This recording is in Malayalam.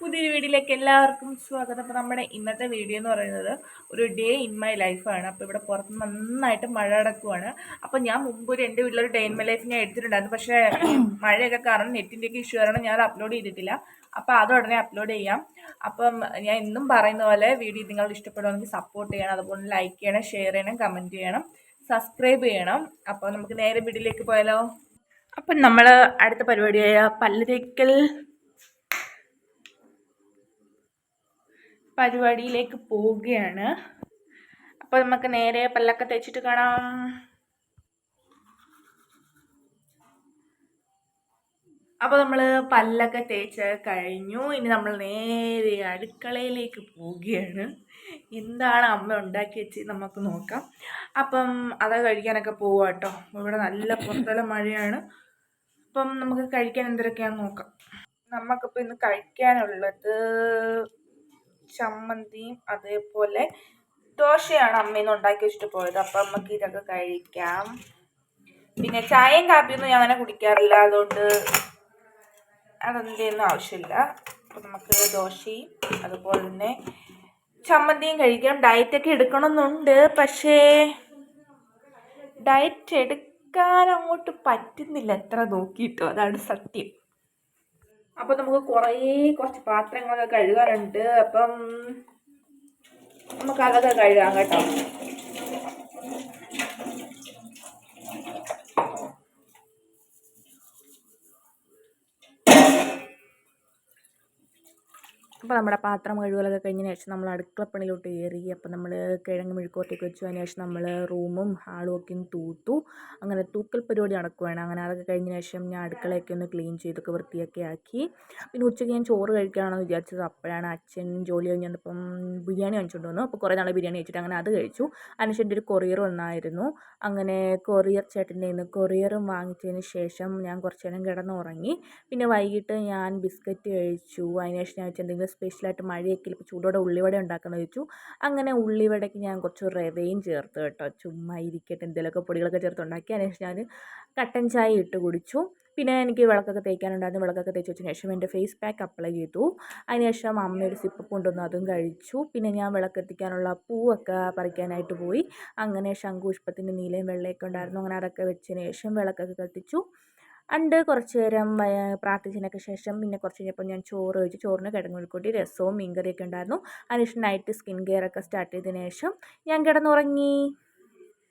പുതിയൊരു വീഡിയോയിലേക്ക് എല്ലാവർക്കും സ്വാഗതം. അപ്പോൾ നമ്മുടെ ഇന്നത്തെ വീഡിയോ എന്ന് പറയുന്നത് ഒരു ഡേ ഇൻ മൈ ലൈഫാണ് അപ്പോൾ ഇവിടെ പുറത്ത് നന്നായിട്ട് മഴ അടക്കുവാണ് അപ്പോൾ ഞാൻ മുമ്പ് ഒരു എന്റെ വീട്ടിലൊരു ഡേ ഇൻ മൈ ലൈഫ് ഞാൻ എടുത്തിട്ടുണ്ടായിരുന്നു. പക്ഷേ മഴയൊക്കെ കാരണം നെറ്റിന്റെയൊക്കെ ഇഷ്യൂ കാരണം ഞാൻ അപ്ലോഡ് ചെയ്തിട്ടില്ല. അപ്പോൾ അത് ഉടനെ അപ്ലോഡ് ചെയ്യാം. അപ്പം ഞാൻ എന്നും പറയുന്ന പോലെ വീഡിയോ നിങ്ങൾ ഇഷ്ടപ്പെടുവാണെങ്കിൽ സപ്പോർട്ട് ചെയ്യണം. അതുപോലെ ലൈക്ക് ചെയ്യണം ഷെയർ ചെയ്യണം കമന്റ് ചെയ്യണം സബ്സ്ക്രൈബ് ചെയ്യണം. അപ്പോൾ നമുക്ക് നേരെ വീഡിയോയിലേക്ക് പോയാലോ? അപ്പം നമ്മൾ അടുത്ത പരിപാടിയായ പല്ല് പരിപാടിയിലേക്ക് പോവുകയാണ്. അപ്പോൾ നമുക്ക് നേരെ പല്ലൊക്കെ തേച്ചിട്ട് കാണാം. അപ്പോൾ നമ്മൾ പല്ലൊക്കെ തേച്ച് കഴിഞ്ഞു. ഇനി നമ്മൾ നേരെ അടുക്കളയിലേക്ക് പോവുകയാണ്. എന്താണ് അമ്മ ഉണ്ടാക്കി വെച്ച് നമുക്ക് നോക്കാം. അപ്പം അത് കഴിക്കാനൊക്കെ പോവുക കേട്ടോ. ഇവിടെ നല്ല പുറത്തല മഴയാണ്. അപ്പം നമുക്ക് കഴിക്കാൻ എന്തൊക്കെയാണെന്ന് നോക്കാം. നമുക്കിപ്പോൾ ഇന്ന് കഴിക്കാനുള്ളത് ചമ്മന്തിയും അതേപോലെ ദോശയാണ് അമ്മയിന്ന് ഉണ്ടാക്കി വെച്ചിട്ട് പോയത് അപ്പം നമുക്ക് ഇതൊക്കെ കഴിക്കാം. പിന്നെ ചായയും കാപ്പിയൊന്നും ഞാൻ അങ്ങനെ കുടിക്കാറില്ല. അതുകൊണ്ട് അതെന്തെയൊന്നും ആവശ്യമില്ല. അപ്പം നമുക്ക് ദോശയും അതുപോലെ തന്നെ ചമ്മന്തിയും കഴിക്കാം ഡയറ്റൊക്കെ എടുക്കണമെന്നുണ്ട്. പക്ഷേ ഡയറ്റ് എടുക്കാൻ അങ്ങോട്ട് പറ്റുന്നില്ല. എത്ര നോക്കിയിട്ടോ. അതാണ് സത്യം. അപ്പോൾ നമുക്ക് കുറേ കുറച്ച് പാത്രങ്ങളൊക്കെ കഴുകാനുണ്ട്. അപ്പം നമുക്ക് അതൊക്കെ കഴുകാം കേട്ടോ. അപ്പോൾ നമ്മുടെ പാത്രം കഴുകലൊക്കെ കഴിഞ്ഞതിന് ശേഷം നമ്മൾ അടുക്കളപ്പണിയിലോട്ട് കയറി അപ്പോൾ നമ്മൾ കിഴങ്ങ് മെഴുക്കോട്ടേക്ക് വെച്ചു അതിന് ശേഷം നമ്മൾ റൂമും ഹാളും ഒക്കെ തൂത്തു. അങ്ങനെ തൂക്കൽ പരിപാടി നടക്കുവാണ്. അങ്ങനെ അതൊക്കെ കഴിഞ്ഞതിന് ശേഷം ഞാൻ അടുക്കളയൊക്കെ ഒന്ന് ക്ലീൻ ചെയ്തൊക്കെ വൃത്തിയൊക്കെ ആക്കി. പിന്നെ ഉച്ചയ്ക്ക് ഞാൻ ചോറ് കഴിക്കുകയാണെന്ന് വിചാരിച്ചത്. അപ്പോഴാണ് അച്ഛൻ ജോലി കഴിഞ്ഞ് വന്നപ്പം ബിരിയാണി വാങ്ങിച്ചുകൊണ്ട് വന്നു. അപ്പോൾ കുറേ നാൾ ബിരിയാണി കഴിച്ചിട്ട് അങ്ങനെ അത് കഴിച്ചു. അതിനുശേഷം എന്റെ ഒരു കൊറിയർ വന്നായിരുന്നു. അങ്ങനെ കൊറിയർ ചേട്ടന്റെ നിന്ന് കൊറിയറും വാങ്ങിച്ചതിന് ശേഷം ഞാൻ കുറച്ച് നേരം കിടന്നുറങ്ങി. പിന്നെ വൈകിട്ട് ഞാൻ ബിസ്ക്കറ്റ് കഴിച്ചു. അതിനുശേഷം ഞാൻ എന്തെങ്കിലും സ്പെഷ്യലായിട്ട് മഴയൊക്കെ ഇപ്പോൾ ചൂടോടെ ഉള്ളിവട ഉണ്ടാക്കാമെന്ന് വെച്ചു. അങ്ങനെ ഉള്ളിവടയ്ക്ക് ഞാൻ കുറച്ച് റവയും ചേർത്ത് കേട്ടോ. ചുമ്മാ ഇരിക്കട്ടെ. എന്തെങ്കിലുമൊക്കെ പൊടികളൊക്കെ ചേർത്ത് ഉണ്ടാക്കി അതിനുശേഷം ഞാൻ കട്ടൻ ചായ ഇട്ട് കുടിച്ചു. പിന്നെ എനിക്ക് വിളക്കൊക്കെ തേക്കാനുണ്ടായിരുന്നു. വിളക്കൊക്കെ തേച്ച് വെച്ചതിന് ശേഷം എന്റെ ഫേസ് പാക്ക് അപ്ലൈ ചെയ്തു. അതിനുശേഷം അമ്മ ഒരു സിപ്പ് കൊണ്ടുവന്നു. അതും കഴിച്ചു. പിന്നെ ഞാൻ വിളക്കെത്തിക്കാനുള്ള പൂവൊക്കെ പറിക്കാനായിട്ട് പോയി. അങ്ങനെ ശംഖുപുഷ്പത്തിന്റെ നീലയും വെള്ളയൊക്കെ ഉണ്ടായിരുന്നു. അങ്ങനെ അതൊക്കെ വെച്ചതിന് ശേഷം വിളക്കൊക്കെ കത്തിച്ചു. അണ്ട് കുറച്ച് നേരം പ്രാർത്ഥിച്ചതിനൊക്കെ ശേഷം പിന്നെ കുറച്ച് കഴിഞ്ഞപ്പോൾ ഞാൻ ചോറ് കഴിച്ചു ചോറിന് കിടന്നു മെഴുക്കൂട്ടി രസവും മീൻകറിയൊക്കെ ഉണ്ടായിരുന്നു. അതിനുശേഷം നൈറ്റ് സ്കിൻ കെയർ ഒക്കെ സ്റ്റാർട്ട് ചെയ്തതിന് ശേഷം ഞാൻ കിടന്നുറങ്ങി.